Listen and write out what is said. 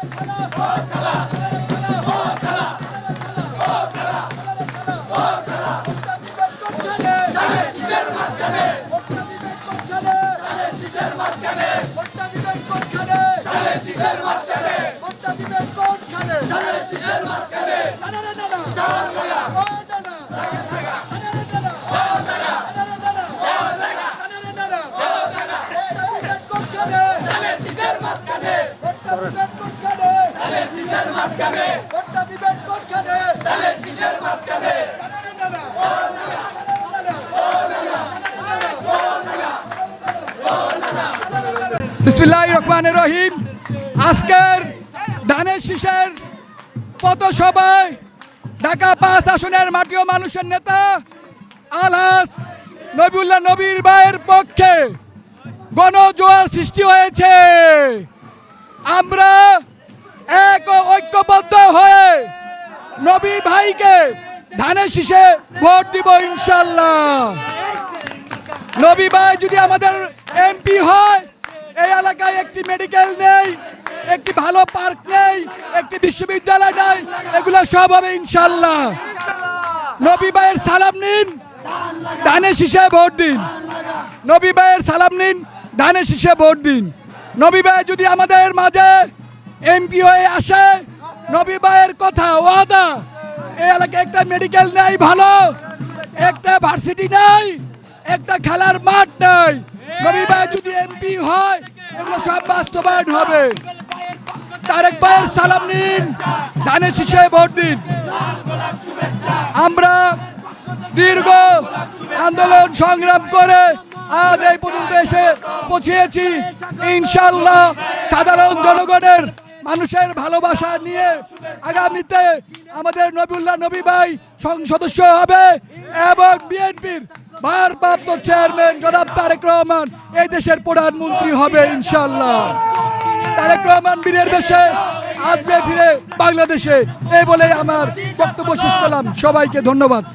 Dale, dale, dale. বিসমিল্লাহ রহমান রহিম। আজকের ধানের শীষের পথসভায় ঢাকা পাঁচ আসনের মাটিও মানুষের নেতা আলহাস নবিউল্লাহ নবীর ভাইয়ের পক্ষে গণজোয়ার সৃষ্টি হয়েছে। আমরা এক ঐক্যবদ্ধ হয়ে নবী ভাইকে ধানের শীষে ভোট দিব ইনশাল্লাহ নবী ভাই যদি আমাদের এমপি হয়, এই এলাকায় একটি মেডিকেল নেই, একটি ভালো পার্ক নেই, একটি বিশ্ববিদ্যালয় নেই, এগুলো সব হবে ইনশাল্লাহ নবী ভাইয়ের সালাম নিন, ধানের শীষে ভোট দিন। নবী ভাইয়ের সালাম নিন, ধানের শীষে ভোট দিন। নবী ভাই যদি আমাদের মাঝে এমপি হয়ে আসে, নবী ভাইয়ের কথা ওয়াদা। এই এলাকায় একটা মেডিকেল নেই ভালো, একটা ভার্সিটি নাই, একটা খেলার মাঠ নাই। নবী ভাই যদি এমপি হয়, এগুলো সব বাস্তবায়ন হবে। তারেক ভাইয়ের সালাম নিন ধানের শীষে ভোট দিন। আমরা দীর্ঘ আন্দোলন সংগ্রাম করে আজ এই পর্যন্ত এসে পৌঁছেছি। ইনশাল্লাহ সাধারণ জনগণের মানুষের ভালোবাসা নিয়ে আগামীতে আমাদের নবীউল্লাহ নবী ভাই সংসদ সদস্য হবে এবং বিএনপির ভারপ্রাপ্ত চেয়ারম্যান জনাব তারেক রহমান এই দেশের প্রধানমন্ত্রী হবে ইনশাল্লাহ তারেক রহমান বীরের দেশে আসবে ফিরে বাংলাদেশে। এই বলে আমার বক্তব্য শেষ করলাম। সবাইকে ধন্যবাদ।